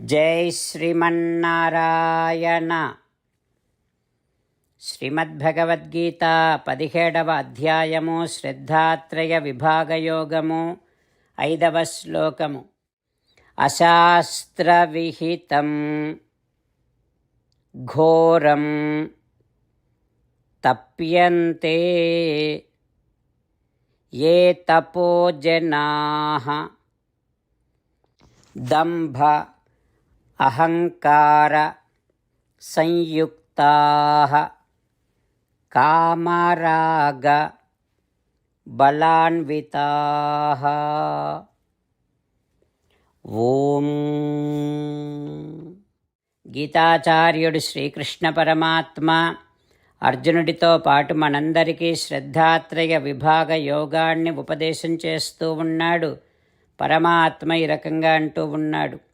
జై శ్రీమన్నారాయణ. శ్రీమద్భగవద్గీత పదిహేడవ అధ్యాయము శ్రద్ధాత్రయ విభాగయోగము ఐదవ శ్లోకము. అశాస్త్రవిహితం ఘోరం తప్యంతే ఏ తపోజనా దంభ అహంకార సంయుక్తా కామరాగ బలాన్వితా ఓం. గీతాచార్యుడు శ్రీకృష్ణ పరమాత్మ అర్జునుడితో పాటు మనందరికీ శ్రద్ధాత్రయ విభాగ యోగాన్ని ఉపదేశం చేస్తూ ఉన్నాడు. పరమాత్మ ఈ రకంగా అంటూ ఉన్నాడు.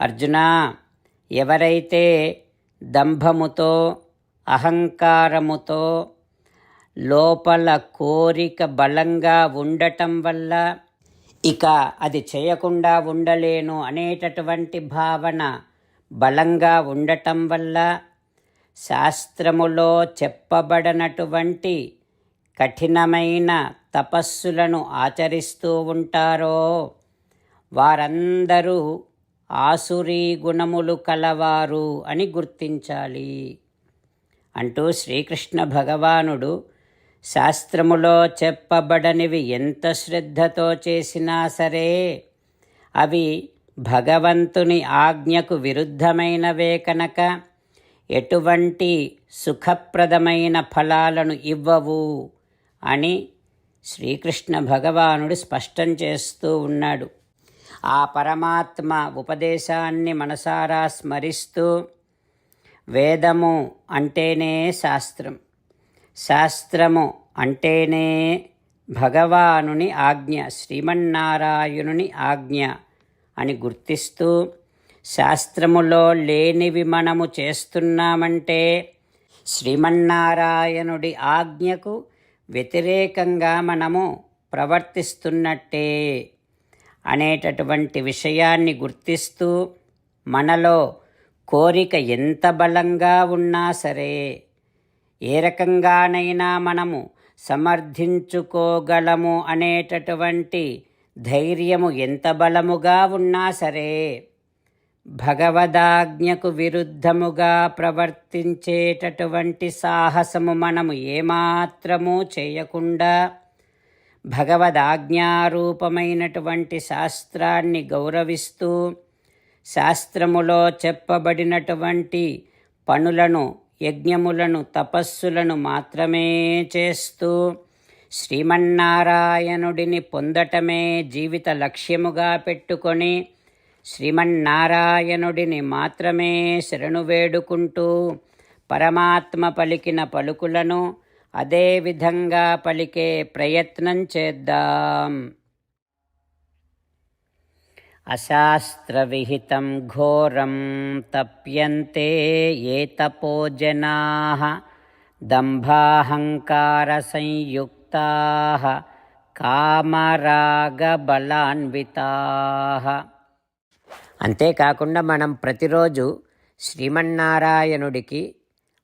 అర్జున ఎవరైతే దంభముతో అహంకారముతో లోపల కోరిక బలంగా ఉండటం వల్ల ఇక అది చేయకుండా ఉండలేను అనేటటువంటి భావన బలంగా ఉండటం వల్ల శాస్త్రములో చెప్పబడనటువంటి కఠినమైన తపస్సులను ఆచరిస్తూ ఉంటారో వారందరూ ఆసురీ గుణములు కలవారు అని గుర్తించాలి. అంటూ శ్రీకృష్ణ భగవానుడు శాస్త్రములో చెప్పబడనివి ఎంత శ్రద్ధతో చేసినా సరే అవి భగవంతుని ఆజ్ఞకు విరుద్ధమైనవే కనుక ఎటువంటి సుఖప్రదమైన ఫలాలను ఇవ్వవు అని శ్రీకృష్ణ భగవానుడు స్పష్టం చేస్తూ ఉన్నాడు. ఆ పరమాత్మ ఉపదేశాన్ని మనసారా స్మరిస్తూ వేదము అంటేనే శాస్త్రం. శాస్త్రము అంటేనే భగవానుని ఆజ్ఞ శ్రీమన్నారాయణుని ఆజ్ఞ అని గుర్తిస్తూ శాస్త్రములో లేనివి మనము చేస్తున్నామంటే శ్రీమన్నారాయణుడి ఆజ్ఞకు వ్యతిరేకంగా మనము ప్రవర్తిస్తున్నట్టే అనేటటువంటి విషయాన్ని గుర్తిస్తూ మనలో కోరిక ఎంత బలంగా ఉన్నా సరే ఏ రకంగానైనా మనము సమర్థించుకోగలము అనేటటువంటి ధైర్యము ఎంత బలముగా ఉన్నా సరే భగవదాజ్ఞకు విరుద్ధముగా ప్రవర్తించేటటువంటి సాహసము మనము ఏమాత్రము చేయకుండా భగవదాజ్ఞారూపమైనటువంటి శాస్త్రాన్ని గౌరవిస్తూ శాస్త్రములో చెప్పబడినటువంటి పనులను యజ్ఞములను తపస్సులను మాత్రమే చేస్తూ శ్రీమన్నారాయణుడిని పొందటమే జీవిత లక్ష్యముగా పెట్టుకొని శ్రీమన్నారాయణుడిని మాత్రమే శరణు వేడుకుంటూ పరమాత్మ పలికిన పలుకులను అదే విధంగా పలికే ప్రయత్నం చేద్దాం. అశాస్త్రవిహితం ఘోరం తప్యంతే ఏ తపోజనా దంభాహంకార సంయుక్తా కామరాగబలాన్వితా. అంతేకాకుండా మనం ప్రతిరోజు శ్రీమన్నారాయణుడికి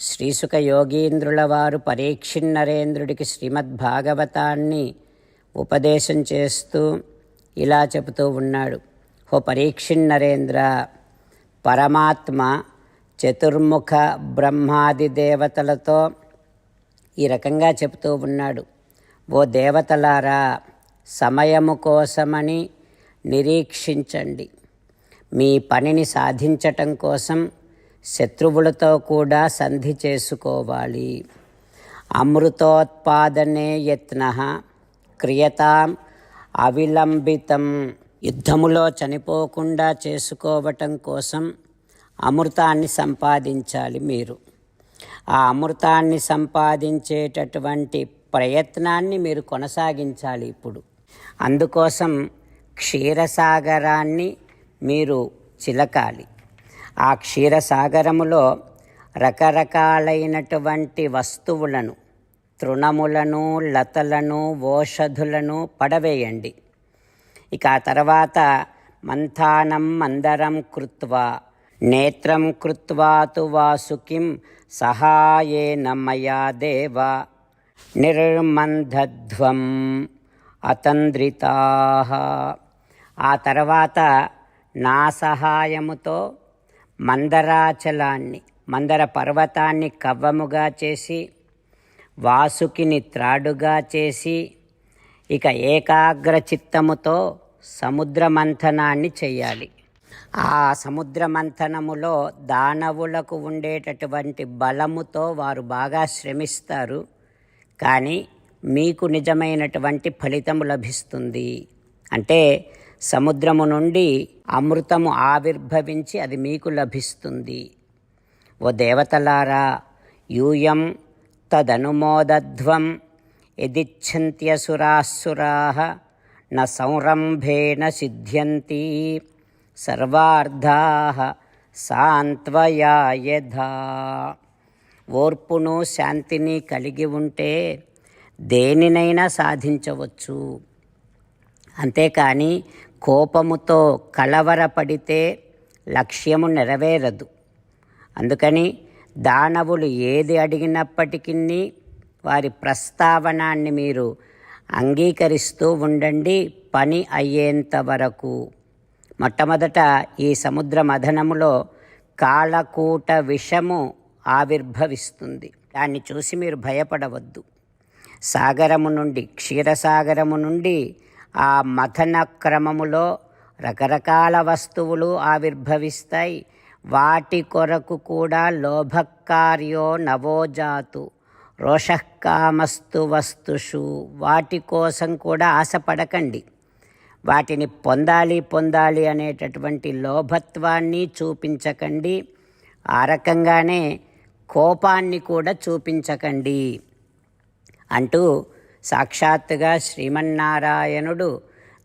శ్రీసుక యోగీంద్రుల వారు పరీక్షిన్నరేంద్రుడికి శ్రీమద్భాగవతాన్ని ఉపదేశం చేస్తూ ఇలా చెబుతూ ఉన్నాడు. ఓ పరీక్షిన్నరేంద్ర పరమాత్మ చతుర్ముఖ బ్రహ్మాది దేవతలతో ఈ రకంగా చెబుతూ ఉన్నాడు. ఓ దేవతలారా సమయము కోసమని నిరీక్షించండి. మీ పనిని సాధించటం కోసం శత్రువులతో కూడా సంధి చేసుకోవాలి. అమృతోత్పాదనే యత్న క్రియతాం అవిలంబితం. యుద్ధములో చనిపోకుండా చేసుకోవటం కోసం అమృతాన్ని సంపాదించాలి మీరు. ఆ అమృతాన్ని సంపాదించేటటువంటి ప్రయత్నాన్ని మీరు కొనసాగించాలి ఇప్పుడు. అందుకోసం క్షీరసాగరాన్ని మీరు చిలకాలి. ఆ క్షీరసాగరములో రకరకాలైనటువంటి వస్తువులను తృణములను లతలను ఓషధులను పడవేయండి. ఇక ఆ తర్వాత మంథానం మందరం కృత్వా నేత్రం కృత్వా తు వాసుకిం సహాయేన మయా దేవ నిర్మంధధ్వం అతంద్రితా. ఆ తర్వాత నా సహాయముతో మందరాచలాన్ని మందర పర్వతాన్ని కవ్వముగా చేసి వాసుకిని త్రాడుగా చేసి ఇక ఏకాగ్ర చిత్తముతో సముద్ర మంథనాన్ని చేయాలి ఆ సముద్ర మంథనములో దానవులకు ఉండేటటువంటి బలముతో వారు బాగా శ్రమిస్తారు. కానీ మీకు నిజమైనటువంటి ఫలితము లభిస్తుంది. అంటే సముద్రము నుండి అమృతము ఆవిర్భవించి అది మీకు లభిస్తుంది. ఓ దేవతలారా యూయం తదనుమోదధ్వం యదిచ్ఛంత్యసురాసురా న సంరంభేణ సిద్ధ్యంతి సర్వార్థా సాంత్వయాయధా. ఓర్పును శాంతిని కలిగి ఉంటే దేనినైనా సాధించవచ్చు. అంతేకాని కోపముతో కలవరపడితే లక్ష్యము నెరవేరదు. అందుకని దానవులు ఏది అడిగినప్పటికీ వారి ప్రస్తావనాన్ని మీరు అంగీకరిస్తూ ఉండండి పని అయ్యేంత వరకు. మొట్టమొదట ఈ సముద్ర మథనములో కాలకూట విషము ఆవిర్భవిస్తుంది. దాన్ని చూసి మీరు భయపడవద్దు. సాగరము నుండి క్షీరసాగరము నుండి ఆ మథన క్రమములో రకరకాల వస్తువులు ఆవిర్భవిస్తాయి. వాటి కొరకు కూడా లోభకార్యో నవోజాతు రోషకామస్తు వస్తుషు. వాటి కోసం కూడా ఆశపడకండి. వాటిని పొందాలి పొందాలి అనేటటువంటి లోభత్వాన్ని చూపించకండి. ఆ రకంగానే కోపాన్ని కూడా చూపించకండి. అంటూ సాక్షాత్తుగా శ్రీమన్నారాయణుడు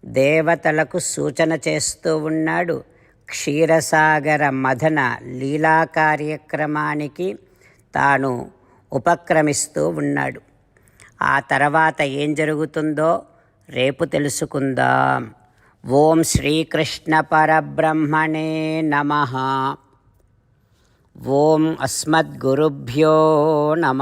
దేవతలకు సూచన చేస్తూ ఉన్నాడు. క్షీరసాగర మథన లీలా కార్యక్రమానికి తాను ఉపక్రమిస్తూ ఉన్నాడు. ఆ తర్వాత ఏం జరుగుతుందో రేపు తెలుసుకుందాం. ఓం శ్రీకృష్ణ పరబ్రహ్మణే నమ. ఓం అస్మద్గురుభ్యో నమ.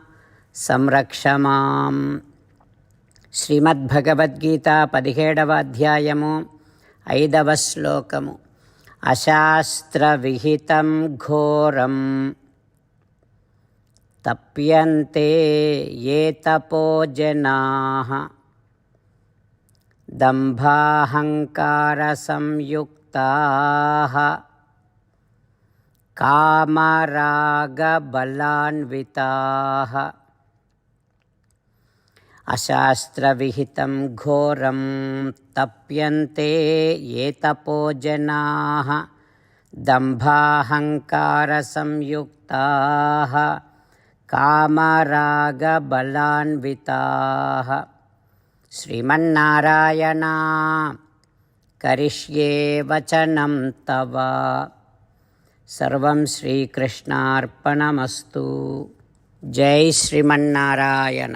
సంరక్ష మాం. శ్రీమద్భగవద్గీత పదిహేడవ అధ్యాయము ఐదవ శ్లోకము. అశాస్త్రవిహితం ఘోరం. తప్యంతే ఏ తపోజనా దంభాహంకార సంయుక్తా కామరాగబలాన్వితా. అశాస్త్రవిహితం ఘోరం తప్యంతే ఏ తపో జనా దంభాహంకారసంయుక్తా కామరాగబలాన్వితా శ్రీమన్నారాయణ కరిష్యే వచనం తవ సర్వం శ్రీకృష్ణార్పణమస్తు. జై శ్రీమన్నారాయణ.